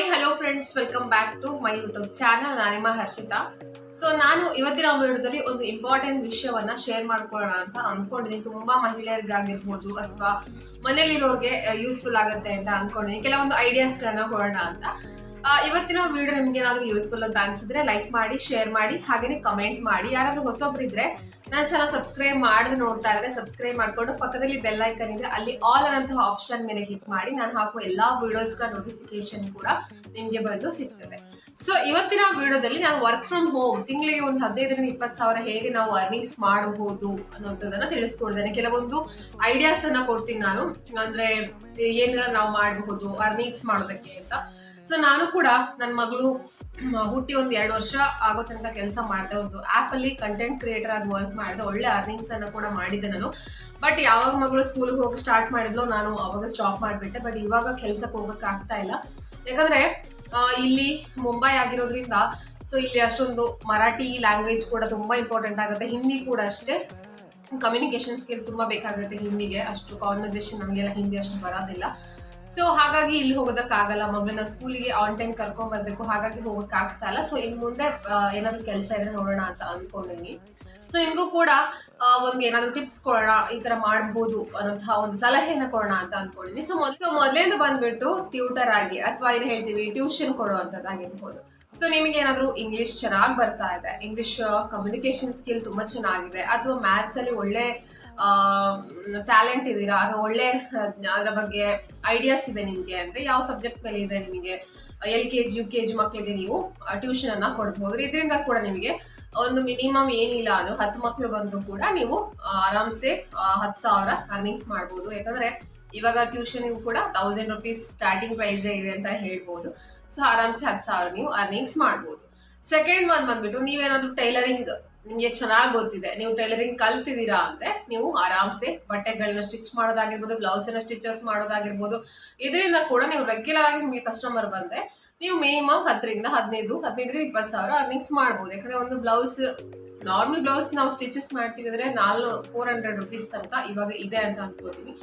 Hi hello friends welcome back to my YouTube channel ನಾನಿಮ Harshita. So ನಾನು ಇವತ್ತಿನ ವಿಡಿಯೋದಲ್ಲಿ ಒಂದು ಇಂಪಾರ್ಟೆಂಟ್ ವಿಷಯವನ್ನ ಶೇರ್ ಮಾಡ್ಕೊಳ್ಳೋಣ ಅಂತ ಅನ್ಕೊಂಡಿದ್ದೀನಿ. ತುಂಬಾ ಮಹಿಳೆಯರಿಗಾಗಿರ್ಬೋದು ಅಥವಾ ಮನೇಲಿರೋರ್ಗೆ ಯೂಸ್ಫುಲ್ ಆಗುತ್ತೆ ಅಂತ ಅನ್ಕೊಂಡಿದ್ದೀನಿ. ಕೆಲವೊಂದು ಐಡಿಯಾಸ್ಗಳನ್ನ ಕೊಡೋಣ ಅಂತ. ಇವತ್ತಿನ ವಿಡಿಯೋ ನಿಮ್ಗೆ ಏನಾದ್ರು ಯೂಸ್ಫುಲ್ ಅಂತ ಅನ್ಸಿದ್ರೆ ಲೈಕ್ ಮಾಡಿ ಶೇರ್ ಮಾಡಿ, ಹಾಗೇನೆ ಕಮೆಂಟ್ ಮಾಡಿ. ಯಾರಾದ್ರೂ ಹೊಸೊಬ್ರು ಇದ್ರೆ ನನ್ನ ಚಾನಲ್ ಸಬ್ಸ್ಕ್ರೈಬ್ ಮಾಡಿದ್ರೆ ನೋಡ್ತಾ ಇದ್ರೆ ಸಬ್ಸ್ಕ್ರೈಬ್ ಮಾಡಿಕೊಂಡು ಪಕ್ಕದಲ್ಲಿ ಬೆಲ್ ಐಕನ್ ಇದೆ. ಅಲ್ಲಿ ಆಲ್ ಅನ್ನೋಂತಹ ಆಪ್ಷನ್ ಮೇಲೆ ಕ್ಲಿಕ್ ಮಾಡಿ ನಾನು ಹಾಕುವ ಎಲ್ಲಾ ವಿಡಿಯೋಸ್ಗಳ ನೋಟಿಫಿಕೇಶನ್ ಕೂಡ ನಿಮ್ಗೆ ಬಂದು ಸಿಗ್ತದೆ. ಸೊ ಇವತ್ತಿನ ವಿಡಿಯೋದಲ್ಲಿ ನಾನು ವರ್ಕ್ ಫ್ರಮ್ ಹೋಮ್ ತಿಂಗಳಿಗೆ ಒಂದು ಹದಿನೈದರಿಂದ ಇಪ್ಪತ್ತು ಸಾವಿರ ಹೇಗೆ ನಾವು ಅರ್ನಿಂಗ್ಸ್ ಮಾಡಬಹುದು ಅನ್ನೋದನ್ನ ತಿಳಿಸ್ಕೊಡ್ತೇನೆ. ಕೆಲವೊಂದು ಐಡಿಯಾಸ್ ಅನ್ನ ಕೊಡ್ತೀನಿ ನಾನು. ಅಂದ್ರೆ ಏನೆಲ್ಲ ನಾವು ಮಾಡಬಹುದು ಅರ್ನಿಂಗ್ಸ್ ಮಾಡೋದಕ್ಕೆ ಅಂತ. ಸೊ ನಾನು ಕೂಡ ನನ್ನ ಮಗಳು ಹುಟ್ಟಿ ಒಂದು ಎರಡು ವರ್ಷ ಆಗೋ ತನಕ ಕೆಲಸ ಮಾಡಿದೆ. ಒಂದು ಆ್ಯಪಲ್ಲಿ ಕಂಟೆಂಟ್ ಕ್ರಿಯೇಟರ್ ಆಗಿ ವರ್ಕ್ ಮಾಡಿದೆ. ಒಳ್ಳೆ ಅರ್ನಿಂಗ್ಸ್ ಅನ್ನು ಕೂಡ ಮಾಡಿದ್ದೆ ನಾನು. ಬಟ್ ಯಾವಾಗ ಮಗಳು ಸ್ಕೂಲ್ಗೆ ಹೋಗಿ ಸ್ಟಾರ್ಟ್ ಮಾಡಿದ್ಲೋ, ನಾನು ಅವಾಗ ಸ್ಟಾಪ್ ಮಾಡಿಬಿಟ್ಟೆ. ಬಟ್ ಇವಾಗ ಕೆಲಸಕ್ಕೆ ಹೋಗಕ್ಕೆ ಆಗ್ತಾ ಇಲ್ಲ. ಯಾಕಂದ್ರೆ ಇಲ್ಲಿ ಮುಂಬೈ ಆಗಿರೋದ್ರಿಂದ ಸೊ ಇಲ್ಲಿ ಅಷ್ಟೊಂದು ಮರಾಠಿ ಲ್ಯಾಂಗ್ವೇಜ್ ಕೂಡ ತುಂಬಾ ಇಂಪಾರ್ಟೆಂಟ್ ಆಗುತ್ತೆ. ಹಿಂದಿ ಕೂಡ ಅಷ್ಟೇ. ಕಮ್ಯುನಿಕೇಶನ್ ಸ್ಕಿಲ್ ತುಂಬಾ ಬೇಕಾಗುತ್ತೆ ಹಿಂದಿಗೆ. ಅಷ್ಟು ಕಾನ್ವರ್ಸೇಷನ್ ನಮಗೆಲ್ಲ ಹಿಂದಿ ಅಷ್ಟು ಬರೋದಿಲ್ಲ. ಸೊ ಹಾಗಾಗಿ ಇಲ್ಲಿ ಹೋಗೋದಕ್ಕಾಗಲ್ಲ. ಮಗಳನ್ನ ಸ್ಕೂಲಿಗೆ ಆನ್ ಟೈಮ್ ಕರ್ಕೊಂಡ್ ಬರ್ಬೇಕು. ಹಾಗಾಗಿ ಹೋಗಕ್ ಆಗ್ತಾ ಇಲ್ಲ. ಸೊ ಇನ್ ಮುಂದೆ ಏನಾದ್ರು ಕೆಲಸ ಇದ್ರೆ ನೋಡೋಣ ಅಂತ ಅನ್ಕೊಂಡಿನಿ. ಸೊ ನಿಮ್ಗೂ ಕೂಡ ಒಂದು ಏನಾದ್ರು ಟಿಪ್ಸ್ ಕೊಡೋಣ, ಈ ತರ ಮಾಡ್ಬೋದು ಅನ್ನೋಂತಹ ಒಂದು ಸಲಹೆಯನ್ನ ಕೊಡೋಣ ಅಂತ ಅನ್ಕೊಂಡಿನಿ. ಸೊ ಮೊದ್ಲು ಸೊ ಮೊದಲೇದು ಬಂದ್ಬಿಟ್ಟು ಟ್ಯೂಟರ್ ಆಗಿ, ಅಥವಾ ಏನ್ ಹೇಳ್ತೀವಿ ಟ್ಯೂಷನ್ ಕೊಡುವಂತದ್ದಾಗಿರ್ಬೋದು ಸೊ ನಿಮಗೆ ಏನಾದ್ರು ಇಂಗ್ಲಿಷ್ ಚೆನ್ನಾಗಿ ಬರ್ತಾ ಇದೆ. ಇಂಗ್ಲಿಷ್ ಕಮ್ಯುನಿಕೇಶನ್ ಸ್ಕಿಲ್ ತುಂಬಾ ಚೆನ್ನಾಗಿದೆ. ಅಥವಾ ಮ್ಯಾಥ್ಸ್ ಅಲ್ಲಿ ಒಳ್ಳೆ ಟ್ಯಾಲೆಂಟ್ ಇದ್ದೀರಾ? ಅಥವಾ ಒಳ್ಳೆ, ಅದರ ಬಗ್ಗೆ ಐಡಿಯಾಸ್ ಇದೆ ನಿಮಗೆ? ಅಂದರೆ ಯಾವ ಸಬ್ಜೆಕ್ಟ್ ಮೇಲೆ ಇದೆ ನಿಮಗೆ? L K G U K G ಮಕ್ಕಳಿಗೆ ನೀವು ಟ್ಯೂಷನ್ ಅನ್ನ ಕೊಡ್ಬೋದು. ಇದರಿಂದ ಕೂಡ ನಿಮಗೆ ಒಂದು ಮಿನಿಮಮ್ ಏನಿಲ್ಲ ಅದು, ಹತ್ತು ಮಕ್ಕಳು ಬಂದು ಕೂಡ ನೀವು ಆರಾಮ್ಸೆ ಹತ್ತು ಸಾವಿರ ಅರ್ನಿಂಗ್ಸ್ ಮಾಡ್ಬೋದು. ಯಾಕಂದ್ರೆ ಇವಾಗ ಟ್ಯೂಷನ್ಗೂ ಕೂಡ ತೌಸಂಡ್ ರುಪೀಸ್ ಸ್ಟಾರ್ಟಿಂಗ್ ಪ್ರೈಸ್ ಇದೆ ಅಂತ ಹೇಳ್ಬೋದು. ಸೊ ಆರಾಮ್ಸೆ ಹತ್ತು ಸಾವಿರ ನೀವು ಅರ್ನಿಂಗ್ಸ್ ಮಾಡ್ಬೋದು. ಸೆಕೆಂಡ್ ಒನ್ ಬಂದ್ಬಿಟ್ಟು ನೀವೇನಾದ್ರು ಟೈಲರಿಂಗ್ ನಿಮ್ಗೆ ಚೆನ್ನಾಗಿ ಗೊತ್ತಿದೆ. ನೀವು ಟೈಲರಿಂಗ್ ಕಲ್ತಿದ್ದೀರಾ ಅಂದ್ರೆ ನೀವು ಆರಾಮ್ಸೆ ಬಟ್ಟೆಗಳನ್ನ ಸ್ಟಿಚ್ ಮಾಡೋದಾಗಿರ್ಬೋದು ಬ್ಲೌಸ್ ಅನ್ನ ಸ್ಟಿಚಸ್ ಮಾಡೋದಾಗಿರ್ಬೋದು. ಇದರಿಂದ ಕೂಡ ನೀವು ರೆಗ್ಯುಲರ್ ಆಗಿ ನಿಮಗೆ ಕಸ್ಟಮರ್ ಬಂದರೆ ನೀವು ಮಿನಿಮಮ್ ಹತ್ತರಿಂದ ಹದಿನೈದು, ಹದಿನೈದರಿಂದ ಇಪ್ಪತ್ತು ಸಾವಿರ ಅರ್ನಿಂಗ್ಸ್ ಮಾಡ್ಬೋದು. ಯಾಕಂದರೆ ಒಂದು ಬ್ಲೌಸ್ ನಾರ್ಮಲ್ ಬ್ಲೌಸ್ ನಾವು ಸ್ಟಿಚಸ್ ಮಾಡ್ತೀವಿ ಅಂದರೆ ನಾಲ್ಕು ಫೋರ್ ಹಂಡ್ರೆಡ್ ರುಪೀಸ್ ತನಕ ಇವಾಗ ಇದೆ ಅಂತ ಅನ್ಕೋತೀನಿ.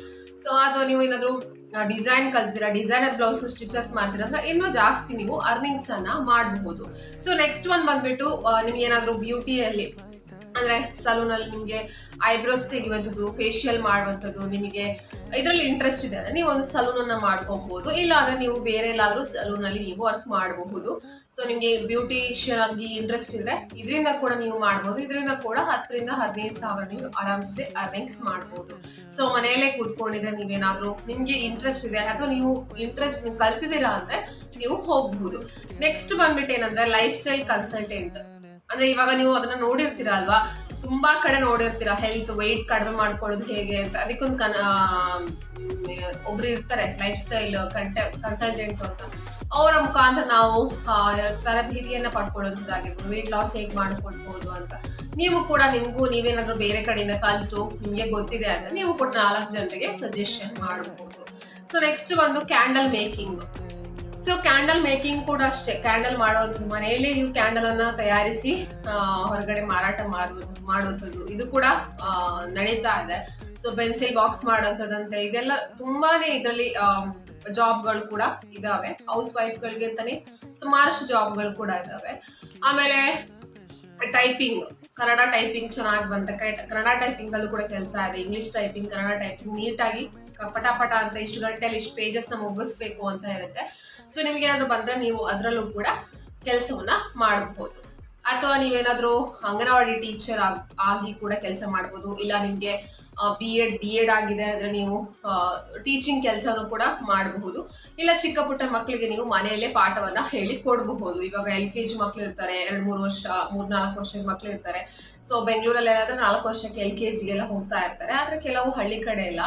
ಸೊ ಅದು ನೀವು ಏನಾದ್ರು ಡಿಸೈನ್ ಕಲ್ಸಿದಿರಾ ಡಿಸೈನರ್ ಬ್ಲೌಸ್ ಸ್ಟಿಚಸ್ ಮಾಡ್ತೀರಾ ಅಂದ್ರೆ ಇನ್ನೂ ಜಾಸ್ತಿ ನೀವು ಅರ್ನಿಂಗ್ಸ್ ಅನ್ನ ಮಾಡಬಹುದು. ಸೊ ನೆಕ್ಸ್ಟ್ ಒನ್ ಬಂದ್ಬಿಟ್ಟು ನಿಮ್ಗೆ ಏನಾದ್ರು ಬ್ಯೂಟಿಯಲ್ಲಿ ಅಂದ್ರೆ ಸಲೂನ್ ಅಲ್ಲಿ ನಿಮ್ಗೆ ಐಬ್ರೋಸ್ ತೆಗೆಯುವಂಥದ್ದು ಫೇಶಿಯಲ್ ಮಾಡುವಂಥದ್ದು, ನಿಮಗೆ ಇದರಲ್ಲಿ ಇಂಟ್ರೆಸ್ಟ್ ಇದೆ ನೀವು ಒಂದು ಸಲೂನ್ ಅನ್ನ ಮಾಡ್ಕೊಬಹುದು ಇಲ್ಲ ಅಂದ್ರೆ ನೀವು ಬೇರೆ ಎಲ್ಲಾದ್ರೂ ಸಲೂನ್ ಅಲ್ಲಿ ನೀವು ವರ್ಕ್ ಮಾಡಬಹುದು. ಸೊ ನಿಮ್ಗೆ ಬ್ಯೂಟಿಷಿಯನ್ ಆಗಿ ಇಂಟ್ರೆಸ್ಟ್ ಇದ್ರೆ ಇದರಿಂದ ಕೂಡ ನೀವು ಮಾಡಬಹುದು ಇದರಿಂದ ಕೂಡ ಹತ್ತರಿಂದ ಹದಿನೈದು ಸಾವಿರ ನೀವು ಆರಾಮ್ಸೆ ಅರ್ನಿಂಗ್ಸ್ ಮಾಡಬಹುದು ಸೊ ಮನೆಯಲ್ಲೇ ಕೂತ್ಕೊಂಡಿದ್ರೆ ನೀವೇನಾದ್ರೂ ನಿಮ್ಗೆ ಇಂಟ್ರೆಸ್ಟ್ ಇದೆ ಅಥವಾ ನೀವು ಇಂಟ್ರೆಸ್ಟ್ ನೀವು ಕಲ್ತಿದ್ದೀರಾ ಅಂದ್ರೆ ನೀವು ಹೋಗಬಹುದು ನೆಕ್ಸ್ಟ್ ಬಂದ್ಬಿಟ್ಟು ಏನಂದ್ರೆ ಲೈಫ್ ಸ್ಟೈಲ್ ಕನ್ಸಲ್ಟೆಂಟ್ ಅಂದ್ರೆ ಇವಾಗ ನೀವು ಅದನ್ನ ನೋಡಿರ್ತೀರಾ ಅಲ್ವಾ? ತುಂಬಾ ಕಡೆ ನೋಡಿರ್ತೀರ ಹೆಲ್ತ್ ವೆಯ್ಟ್ ಕಡಿಮೆ ಮಾಡ್ಕೊಳ್ಳೋದು ಹೇಗೆ ಅಂತ. ಅದಕ್ಕೊಂದು ಕನ್ ಒಬ್ರು ಇರ್ತಾರೆ ಲೈಫ್ ಸ್ಟೈಲ್ ಕಂಟೆ ಕನ್ಸಲ್ಟೆಂಟ್ ಅಂತ. ಅವರ ಮುಖಾಂತರ ನಾವು ತರಬೇತಿಯನ್ನು ತರಬೇತಿಯನ್ನ ಪಡ್ಕೊಳ್ಳೋದಾಗಿರ್ಬೋದು ವೆಯ್ಟ್ ಲಾಸ್ ಹೇಗೆ ಮಾಡ್ಕೊಳ್ಬೋದು ಅಂತ. ನೀವು ಕೂಡ ನಿಮಗೂ ನೀವೇನಾದರೂ ಬೇರೆ ಕಡೆಯಿಂದ ಕಲಿತು ನಿಮಗೆ ಗೊತ್ತಿದೆ ಅಂದರೆ ನೀವು ಕೂಡ ನಾಲ್ಕು ಜನರಿಗೆ ಸಜೆಷನ್ ಮಾಡಬಹುದು ಸೊ ನೆಕ್ಸ್ಟ್ ಒಂದು candle making so candle making ಕೂಡ ಅಷ್ಟೇ. ಕ್ಯಾಂಡಲ್ ಮಾಡುವಂಥದ್ದು ಮನೆಯಲ್ಲೇ ನೀವು ಕ್ಯಾಂಡಲ್ ಅನ್ನ ತಯಾರಿಸಿ ಹೊರಗಡೆ ಮಾರಾಟ ಮಾಡುವಂಥದ್ದು. ಇದು ಕೂಡ ನಡೀತಾ ಇದೆ. ಸೊ ಪೆನ್ಸಿಲ್ ಬಾಕ್ಸ್ ಮಾಡುವಂಥದ್ದಂತೆ, ಇದೆಲ್ಲ ತುಂಬಾನೇ ಇದರಲ್ಲಿ ಜಾಬ್ಗಳು ಕೂಡ ಇದಾವೆ. ಹೌಸ್ ವೈಫ್ಗಳಿಗೆ ಅಂತಾನೆ ಸುಮಾರಷ್ಟು ಜಾಬ್ಗಳು ಕೂಡ ಇದಾವೆ. ಆಮೇಲೆ ಟೈಪಿಂಗ್ ಕನ್ನಡ ಟೈಪಿಂಗ್ ಚೆನ್ನಾಗಿ ಬಂತ. ಕನ್ನಡ ಟೈಪಿಂಗ್ ಅಲ್ಲೂ ಕೂಡ ಕೆಲಸ ಇದೆ ಇಂಗ್ಲಿಷ್ ಟೈಪಿಂಗ್ ಕನ್ನಡ ಟೈಪಿಂಗ್ ನೀಟಾಗಿ ಪಟ ಪಟ ಅಂತ ಇಷ್ಟು ಗಂಟೆಯಲ್ಲಿ ಇಷ್ಟು ಪೇಜಸ್ನ ಮುಗಿಸ್ಬೇಕು ಅಂತ ಇರುತ್ತೆ. ಸೊ ನಿಮ್ಗೆ ಏನಾದ್ರು ಬಂದ್ರೆ ನೀವು ಅದರಲ್ಲೂ ಕೂಡ ಕೆಲಸವನ್ನ ಮಾಡಬಹುದು ಅಥವಾ ನೀವೇನಾದ್ರೂ ಅಂಗನವಾಡಿ ಟೀಚರ್ ಆಗಿ ಕೂಡ ಕೆಲಸ ಮಾಡ್ಬೋದು. ಇಲ್ಲ ನಿಮ್ಗೆ ಬಿ ಎಡ್ ಡಿ ಎಡ್ ಆಗಿದೆ ಅಂದರೆ ನೀವು ಟೀಚಿಂಗ್ ಕೆಲಸನೂ ಕೂಡ ಮಾಡಬಹುದು. ಇಲ್ಲ ಚಿಕ್ಕ ಪುಟ್ಟ ಮಕ್ಕಳಿಗೆ ನೀವು ಮನೆಯಲ್ಲೇ ಪಾಠವನ್ನ ಹೇಳಿ ಕೊಡಬಹುದು. ಇವಾಗ ಎಲ್ ಕೆ ಜಿ ಮಕ್ಳು ಇರ್ತಾರೆ, ಎರಡ್ ಮೂರು ವರ್ಷ, ಮೂರ್ ನಾಲ್ಕು ವರ್ಷದ ಮಕ್ಕಳು ಇರ್ತಾರೆ. ಸೊ ಬೆಂಗಳೂರಲ್ಲಿ ಆದ್ರೆ ನಾಲ್ಕು ವರ್ಷಕ್ಕೆ ಎಲ್ ಕೆ ಜಿಗೆಲ್ಲ ಹೋಗ್ತಾ ಇರ್ತಾರೆ. ಆದ್ರೆ ಕೆಲವು ಹಳ್ಳಿ ಕಡೆ ಎಲ್ಲ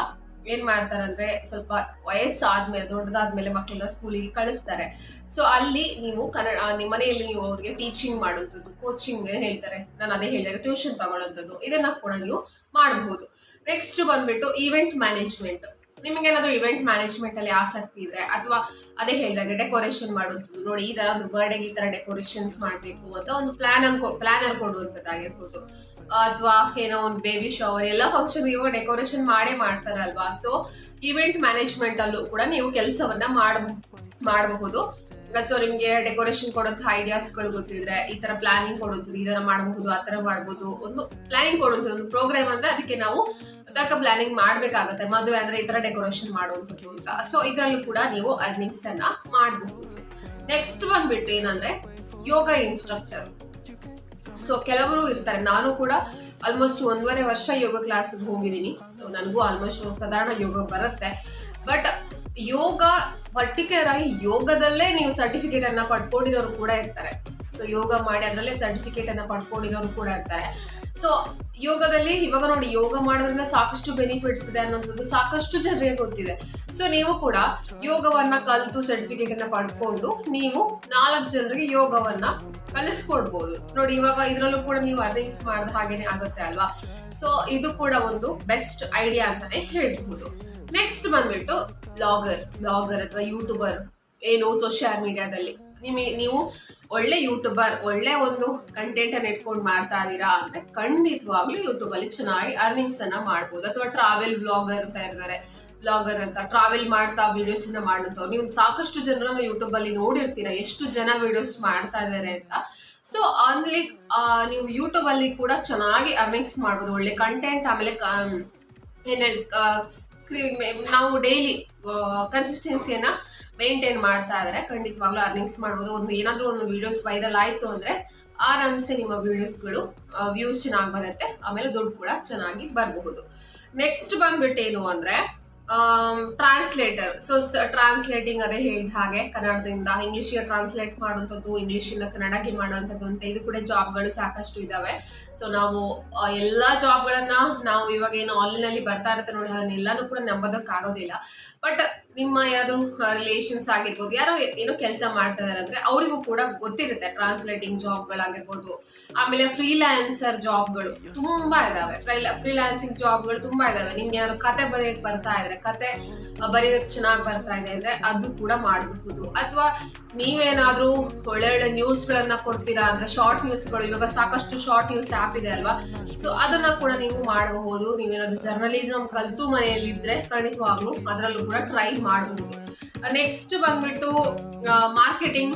ಏನ್ ಮಾಡ್ತಾರೆ ಅಂದ್ರೆ ಸ್ವಲ್ಪ ವಯಸ್ಸಾದ್ಮೇಲೆ, ದೊಡ್ಡದಾದ್ಮೇಲೆ ಮಕ್ಕಳನ್ನ ಸ್ಕೂಲಿಗೆ ಕಳಿಸ್ತಾರೆ. ಸೊ ಅಲ್ಲಿ ನೀವು ಕನ್ನಡ ನಿಮ್ಮ ಮನೆಯಲ್ಲಿ ನೀವು ಅವ್ರಿಗೆ ಟೀಚಿಂಗ್ ಮಾಡುವಂಥದ್ದು ಕೋಚಿಂಗ್ ಏನ್ ಹೇಳ್ತಾರೆ. ನಾನು ಅದೇ ಹೇಳಿದಾಗ ಟ್ಯೂಷನ್ ತಗೊಳ್ಳೋಂಥದ್ದು ಇದನ್ನ ಕೂಡ ನೀವು ಮಾಡಬಹುದು. ನೆಕ್ಸ್ಟ್ ಬಂದ್ಬಿಟ್ಟು ಈವೆಂಟ್ ಮ್ಯಾನೇಜ್ಮೆಂಟ್ ನಿಮಗೆ ಏನಾದ್ರು ಇವೆಂಟ್ ಮ್ಯಾನೇಜ್ಮೆಂಟ್ ಅಲ್ಲಿ ಆಸಕ್ತಿ ಇದ್ರೆ ಅಥವಾ ಅದೇ ಹೇಳಿದಾಗ ಡೆಕೋರೇಷನ್ ಮಾಡೋದು, ನೋಡಿ ಈ ತರ ಒಂದು ಬರ್ಡೇಗೆ ಈ ತರ ಡೆಕೋರೇಷನ್ಸ್ ಮಾಡಬೇಕು ಅಂತ ಒಂದು ಪ್ಲಾನ್ ಅನ್ಕೊ ಪ್ಲಾನರ್ ಕೊಡುವಂಥದ್ದಾಗಿರ್ಬೋದು ಅಥವಾ ಏನೋ ಒಂದು ಬೇಬಿ ಶವರ್ ಎಲ್ಲ ಫಂಕ್ಷನ್ ಇವಾಗ ಡೆಕೋರೇಷನ್ ಮಾಡೇ ಮಾಡ್ತಾರಲ್ವಾ? ಸೊ ಇವೆಂಟ್ ಮ್ಯಾನೇಜ್ಮೆಂಟ್ ಅಲ್ಲೂ ಕೂಡ ನೀವು ಕೆಲಸವನ್ನ ಮಾಡ ಮಾಡಬಹುದು. ಸೊ ನಿಮ್ಗೆ ಡೆಕೋರೇಷನ್ ಐಡಿಯಾಸ್ ಐಡಿಯಾಸ್ಗಳು ಗೊತ್ತಿದ್ರೆ ಈ ತರ ಪ್ಲಾನಿಂಗ್ ಕೊಡುವಂಥದ್ದು, ಈ ತರ ಮಾಡಬಹುದು, ಆ ತರ ಮಾಡಬಹುದು ಒಂದು ಪ್ಲಾನಿಂಗ್ ಕೊಡುವಂಥದ್ದು, ಒಂದು ಪ್ರೋಗ್ರಾಮ್ ಅಂದ್ರೆ ಅದಕ್ಕೆ ನಾವು ತಕ್ಕ ಪ್ಲಾನಿಂಗ್ ಮಾಡ್ಬೇಕಾಗತ್ತೆ, ಮದುವೆ ಅಂದ್ರೆ ಈ ತರ ಡೆಕೋರೇಷನ್ ಮಾಡುವಂಥದ್ದು ಅಂತ. ಸೊ ಇದರಲ್ಲೂ ಕೂಡ ನೀವು ಅರ್ನಿಂಗ್ಸ್ ಅನ್ನ ಮಾಡಬಹುದು. ನೆಕ್ಸ್ಟ್ ಬಂದ್ಬಿಟ್ಟು ಏನಂದ್ರೆ ಯೋಗ ಇನ್ಸ್ಟ್ರಕ್ಟರ್ ಸೊ ಕೆಲವರು ಇರ್ತಾರೆ, ನಾನು ಕೂಡ ಆಲ್ಮೋಸ್ಟ್ ಒಂದೂವರೆ ವರ್ಷ ಯೋಗ ಕ್ಲಾಸ್ ಹೋಗಿದ್ದೀನಿ. ಸೊ ನನಗೂ ಆಲ್ಮೋಸ್ಟ್ ಸಾಧಾರಣ ಯೋಗ ಬರುತ್ತೆ. ಬಟ್ ಯೋಗ ಪರ್ಟಿಕ್ಯುಲರ್ ಆಗಿ ಯೋಗದಲ್ಲೇ ನೀವು ಸರ್ಟಿಫಿಕೇಟ್ ಅನ್ನ ಪಡ್ಕೊಂಡಿರೋರು ಕೂಡ ಇರ್ತಾರೆ. ಸೊ ಯೋಗ ಮಾಡಿ ಅದರಲ್ಲೇ ಸರ್ಟಿಫಿಕೇಟ್ ಅನ್ನ ಪಡ್ಕೊಂಡಿರೋರು ಕೂಡ ಇರ್ತಾರೆ. ಸೊ ಯೋಗದಲ್ಲಿ ಇವಾಗ ನೋಡಿ ಯೋಗ ಮಾಡೋದ್ರಿಂದ ಸಾಕಷ್ಟು ಬೆನಿಫಿಟ್ಸ್ ಇದೆ ಅನ್ನೋದು ಸಾಕಷ್ಟು ಜನರಿಗೆ ಗೊತ್ತಿದೆ. ಸೊ ನೀವು ಕೂಡ ಯೋಗವನ್ನ ಕಲಿತು ಸರ್ಟಿಫಿಕೇಟ್ ಅನ್ನ ಪಡ್ಕೊಂಡು ನೀವು ನಾಲ್ಕು ಜನರಿಗೆ ಯೋಗವನ್ನ ಕಲಿಸ್ಕೊಡ್ಬೋದು. ನೋಡಿ, ಇವಾಗ ಇದ್ರಲ್ಲೂ ಕೂಡ ನೀವು ಅರೇಂಜ್ ಮಾಡಿದ ಹಾಗೇನೆ ಆಗುತ್ತೆ ಅಲ್ವಾ? ಸೊ ಇದು ಕೂಡ ಒಂದು ಬೆಸ್ಟ್ ಐಡಿಯಾ ಅಂತಾನೆ ಹೇಳ್ಬಹುದು. ನೆಕ್ಸ್ಟ್ ಬಂದ್ಬಿಟ್ಟು ಬ್ಲಾಗರ್ ಬ್ಲಾಗರ್ ಅಥವಾ ಯೂಟ್ಯೂಬರ್ ಏನು ಸೋಷಿಯಲ್ ಮೀಡಿಯಾದಲ್ಲಿ ನಿಮಗೆ ನೀವು ಒಳ್ಳೆ ಯೂಟ್ಯೂಬರ್ ಒಳ್ಳೆ ಒಂದು ಕಂಟೆಂಟ್ ಅನ್ನು ಇಟ್ಕೊಂಡು ಮಾಡ್ತಾ ಇದ್ದೀರಾ ಅಂದ್ರೆ ಖಂಡಿತವಾಗ್ಲೂ ಯೂಟ್ಯೂಬ್ ಅಲ್ಲಿ ಚೆನ್ನಾಗಿ ಅರ್ನಿಂಗ್ಸ್ ಅನ್ನ ಮಾಡ್ಬೋದು. ಅಥವಾ ಟ್ರಾವೆಲ್ ಬ್ಲಾಗರ್ ಅಂತ ಇರ್ತಾರೆ. ಬ್ಲಾಗರ್ ಅಂತ ಟ್ರಾವೆಲ್ ಮಾಡ್ತಾ ವಿಡಿಯೋಸ್ ಅನ್ನ ಮಾಡುತ್ತವ್ರು. ನೀವು ಸಾಕಷ್ಟು ಜನರನ್ನ ಯೂಟ್ಯೂಬ್ ಅಲ್ಲಿ ನೋಡಿರ್ತೀರಾ, ಎಷ್ಟು ಜನ ವಿಡಿಯೋಸ್ ಮಾಡ್ತಾ ಇದ್ದಾರೆ ಅಂತ. ಸೊ ಅಲ್ಲಿ ನೀವು ಯೂಟ್ಯೂಬ್ ಅಲ್ಲಿ ಕೂಡ ಚೆನ್ನಾಗಿ ಅರ್ನಿಂಗ್ಸ್ ಮಾಡ್ಬೋದು. ಒಳ್ಳೆ ಕಂಟೆಂಟ್ ಆಮೇಲೆ ಏನ್ ನಾವು ಡೈಲಿ ಕನ್ಸಿಸ್ಟೆನ್ಸಿಯನ್ನ ಮೇಂಟೈನ್ ಮಾಡ್ತಾ ಇದ್ರೆ. ಖಂಡಿತವಾಗ್ಲೂ ಅರ್ನಿಂಗ್ಸ್ ಮಾಡ್ಬೋದು. ಒಂದು ಏನಾದ್ರೂ ಒಂದು ವಿಡಿಯೋಸ್ ವೈರಲ್ ಆಯ್ತು ಅಂದ್ರೆ ಆರಾಮ್ಸೆ ನಿಮ್ಮ ವಿಡಿಯೋಸ್ಗಳು ವ್ಯೂಸ್ ಚೆನ್ನಾಗಿ ಬರುತ್ತೆ. ಆಮೇಲೆ ದುಡ್ಡು ಕೂಡ ಚೆನ್ನಾಗಿ ಬರಬಹುದು. ನೆಕ್ಸ್ಟ್ ಬಂದ್ಬಿಟ್ಟು ಏನು ಅಂದ್ರೆ ಟ್ರಾನ್ಸ್ಲೇಟರ್ ಸೊ ಟ್ರಾನ್ಸ್ಲೇಟಿಂಗ್ ಅದೇ ಹೇಳಿದ ಹಾಗೆ, ಕನ್ನಡದಿಂದ. ಇಂಗ್ಲೀಷಿಗೆ ಟ್ರಾನ್ಸ್ಲೇಟ್ ಮಾಡುವಂಥದ್ದು ಇಂಗ್ಲಿಷಿಂದ ಕನ್ನಡಕ್ಕೆ ಮಾಡುವಂಥದ್ದು ಅಂತ ಇದು ಕೂಡ ಜಾಬ್ಗಳು ಸಾಕಷ್ಟು ಇದಾವೆ. ಸೊ ನಾವು ಎಲ್ಲ ಜಾಬ್ಗಳನ್ನು ನಾವು ಇವಾಗ ಏನು ಆನ್ಲೈನ್ ಅಲ್ಲಿ ಬರ್ತಾ ಇರುತ್ತೆ ನೋಡಿ, ಅದನ್ನೆಲ್ಲಾನು ಕೂಡ ನಂಬೋದಕ್ಕಾಗೋದಿಲ್ಲ. ಬಟ್ ನಿಮ್ಮ ಯಾವ್ದು ರಿಲೇಷನ್ಸ್ ಆಗಿರ್ಬೋದು ಯಾರೋ ಏನೋ ಕೆಲಸ ಮಾಡ್ತಾ ಇದಾರೆ ಅಂದ್ರೆ ಅವರಿಗೂ ಕೂಡ ಗೊತ್ತಿರುತ್ತೆ ಟ್ರಾನ್ಸ್ಲೇಟಿಂಗ್ ಜಾಬ್ಗಳಾಗಿರ್ಬೋದು ಆಮೇಲೆ ಫ್ರೀಲ್ಯಾನ್ಸರ್ ಜಾಬ್ಗಳು ತುಂಬಾ ಇದಾವೆ. ಫ್ರೀಲ್ಯಾನ್ಸಿಂಗ್ ಜಾಬ್ಗಳು ತುಂಬಾ ಇದಾವೆ. ನಿಮ್ಗೆ ಯಾರು ಕತೆ ಬರೆಯಕ್ ಬರ್ತಾ ಇದ್ರೆ ಕತೆ ಬರೆಯೋದಕ್ಕೆ ಚೆನ್ನಾಗಿ ಬರ್ತಾ ಇದೆ ಅಂದ್ರೆ ಅದು ಕೂಡ ಮಾಡಬಹುದು. ಅಥವಾ ನೀವೇನಾದರೂ ಒಳ್ಳೊಳ್ಳೆ ನ್ಯೂಸ್ಗಳನ್ನು ನ್ಯೂಸ್ ಗಳನ್ನ ಕೊಡ್ತೀರಾ ಅಂದ್ರೆ ಶಾರ್ಟ್ ನ್ಯೂಸ್ಗಳು ಇವಾಗ ಸಾಕಷ್ಟು ಶಾರ್ಟ್ ನ್ಯೂಸ್ ಆಪ್ ಇದೆ ಅಲ್ವಾ? ಸೊ ಅದನ್ನ ಕೂಡ ನೀವು ಮಾಡಬಹುದು. ನೀವೇನಾದರೂ ಜರ್ನಲಿಸಮ್ ಕಲ್ತು ಮನೆಯಲ್ಲಿ ಇದ್ರೆ ಖಂಡಿತವಾಗ್ಲೂ ಅದರಲ್ಲೂ ಕೂಡ ಟ್ರೈ ಮಾಡಬಹುದು ನೆಕ್ಸ್ಟ್ ಬಂದ್ಬಿಟ್ಟು ಮಾರ್ಕೆಟಿಂಗ್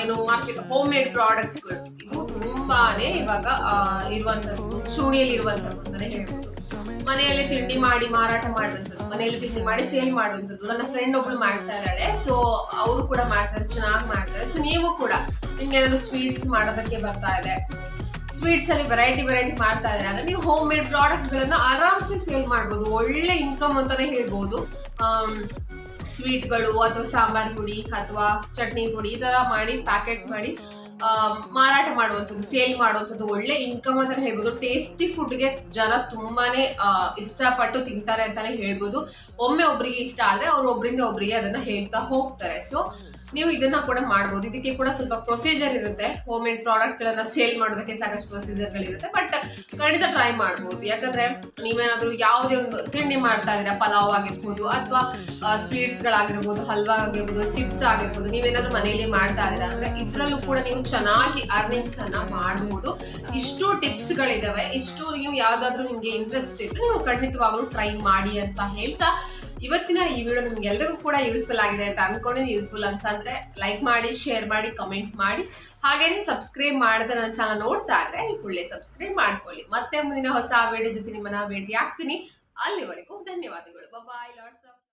ಏನು ಮಾರ್ಕೆಟ್ ಹೋಮ್ ಮೇಡ್ ಪ್ರಾಡಕ್ಟ್ಸ್ ಇದು ತುಂಬಾನೇ ಇವಾಗ ಇರುವಂತದ್ದು ಚೂಣಿಯಲ್ಲಿ ಇರುವಂತದ್ದು ಅಂತಾನೆ ಹೇಳ್ಬೋದು. ಮನೆಯಲ್ಲಿ ತಿಂಡಿ ಮಾಡಿ, ಮಾರಾಟ ಮಾಡುವಂಥದ್ದು ಮನೆಯಲ್ಲಿ ತಿಂಡಿ ಮಾಡಿ ಸೇಲ್ ಮಾಡುವಂಥದ್ದು ನನ್ನ ಫ್ರೆಂಡ್ ಒಬ್ಳು ಮಾಡ್ತಾ ಇದ್ದಾಳೆ. ಸೊ ಅವ್ರು ಕೂಡ ಮಾಡ್ತಾರೆ, ಚೆನ್ನಾಗಿ ಮಾಡ್ತಾರೆ. ಸೊ ನೀವು ಕೂಡ ನಿಮ್ಗೆ ಏನಾದ್ರು ಸ್ವೀಟ್ಸ್ ಮಾಡೋದಕ್ಕೆ ಬರ್ತಾ ಇದೆ. ಸ್ವೀಟ್ಸ್ ಅಲ್ಲಿ ವೆರೈಟಿ ವೆರೈಟಿ ಮಾಡ್ತಾ ಇದ್ದಾರೆ. ಅಂದ್ರೆ ನೀವು ಹೋಮ್ ಮೇಡ್ ಪ್ರಾಡಕ್ಟ್ ಗಳನ್ನ ಆರಾಮ್ಸೆ ಸೇಲ್ ಮಾಡ್ಬೋದು. ಒಳ್ಳೆ ಇನ್ಕಮ್ ಅಂತಾನೆ ಹೇಳ್ಬೋದು. ಸ್ವೀಟ್ಗಳು ಅಥವಾ ಸಾಂಬಾರ್ ಪುಡಿ ಅಥವಾ ಚಟ್ನಿ ಪುಡಿ ಈ ಥರ ಮಾಡಿ ಪ್ಯಾಕೆಟ್ ಮಾಡಿ ಆ, ಮಾರಾಟ ಮಾಡುವಂಥದ್ದು ಸೇಲ್ ಮಾಡುವಂಥದ್ದು. ಒಳ್ಳೆ ಇನ್ಕಮ್ ಅಂತ ಹೇಳ್ಬೋದು. ಟೇಸ್ಟಿ ಫುಡ್ಗೆ ಜನ ತುಂಬಾನೇ ಇಷ್ಟಪಟ್ಟು ತಿಂತಾರೆ ಅಂತಾನೆ ಹೇಳ್ಬೋದು. ಒಮ್ಮೆ ಒಬ್ರಿಗೆ ಇಷ್ಟ ಆದರೆ ಅವ್ರು ಒಬ್ಬರಿಂದ ಒಬ್ರಿಗೆ ಅದನ್ನ ಹೇಳ್ತಾ ಹೋಗ್ತಾರೆ. ಸೊ ನೀವು ಇದನ್ನ ಕೂಡ ಮಾಡ್ಬೋದು. ಇದಕ್ಕೆ ಕೂಡ ಸ್ವಲ್ಪ ಪ್ರೊಸೀಜರ್ ಇರುತ್ತೆ. ಹೋಮ್ ಮೇಡ್ ಪ್ರಾಡಕ್ಟ್ ಗಳನ್ನ ಸೇಲ್ ಮಾಡೋದಕ್ಕೆ ಸಾಕಷ್ಟು ಪ್ರೊಸೀಜರ್ ಗಳಿರುತ್ತೆ. ಬಟ್ ಖಂಡಿತ ಟ್ರೈ ಮಾಡ್ಬೋದು. ಯಾಕಂದ್ರೆ ನೀವೇನಾದ್ರೂ ಯಾವುದೇ ಒಂದು ತಿಂಡಿ ಮಾಡ್ತಾ ಇದೀರಾ ಪಲಾವ್ ಆಗಿರ್ಬೋದು ಅಥವಾ ಸ್ವೀಟ್ಸ್ ಗಳಾಗಿರ್ಬೋದು, ಹಲ್ವಾ ಆಗಿರ್ಬೋದು ಚಿಪ್ಸ್ ಆಗಿರ್ಬೋದು, ನೀವೇನಾದ್ರೂ ಮನೆಯಲ್ಲಿ ಮಾಡ್ತಾ ಇದ್ದೀರಾ ಅಂದ್ರೆ ಇದ್ರಲ್ಲೂ ಕೂಡ ನೀವು ಚೆನ್ನಾಗಿ ಅರ್ನಿಂಗ್ಸ್ ಅನ್ನ ಮಾಡಬಹುದು ಇಷ್ಟು ಟಿಪ್ಸ್ ಗಳಿದಾವೆ. ಇಷ್ಟು ನೀವು ಯಾವ್ದಾದ್ರು ನಿಮ್ಗೆ ಇಂಟ್ರೆಸ್ಟ್ ಇದ್ರೆ ನೀವು ಖಂಡಿತವಾಗ್ಲೂ ಟ್ರೈ ಮಾಡಿ ಅಂತ ಹೇಳ್ತಾ ಇವತ್ತಿನ ಈ ವಿಡಿಯೋ ನಿಮ್ಗೆ ಎಲ್ರಿಗೂ ಕೂಡ ಯೂಸ್ಫುಲ್ ಆಗಿದೆ ಅಂತ ಅನ್ಕೊಂಡಿನಿ. ಯೂಸ್ಫುಲ್ ಅನ್ಸಂದ್ರೆ ಲೈಕ್ ಮಾಡಿ ಶೇರ್ ಮಾಡಿ ಕಮೆಂಟ್ ಮಾಡಿ. ಹಾಗೇನೆ ಸಬ್ಸ್ಕ್ರೈಬ್ ಮಾಡದೆ ನನ್ನ ಚಾನಲ್ ನೋಡ್ತಾ ಇದ್ರೆ ಕೂಡಲೇ ಸಬ್ಸ್ಕ್ರೈಬ್ ಮಾಡ್ಕೊಳ್ಳಿ. ಮತ್ತೆ ಮುಂದಿನ ಹೊಸ ವಿಡಿಯೋ ಜೊತೆ ನಿಮ್ಮನ್ನ ಭೇಟಿ ಆಗ್ತೀನಿ ಅಲ್ಲಿವರೆಗೂ ಧನ್ಯವಾದಗಳು. ಬಾಯ್ ಲಾಟ್ಸ್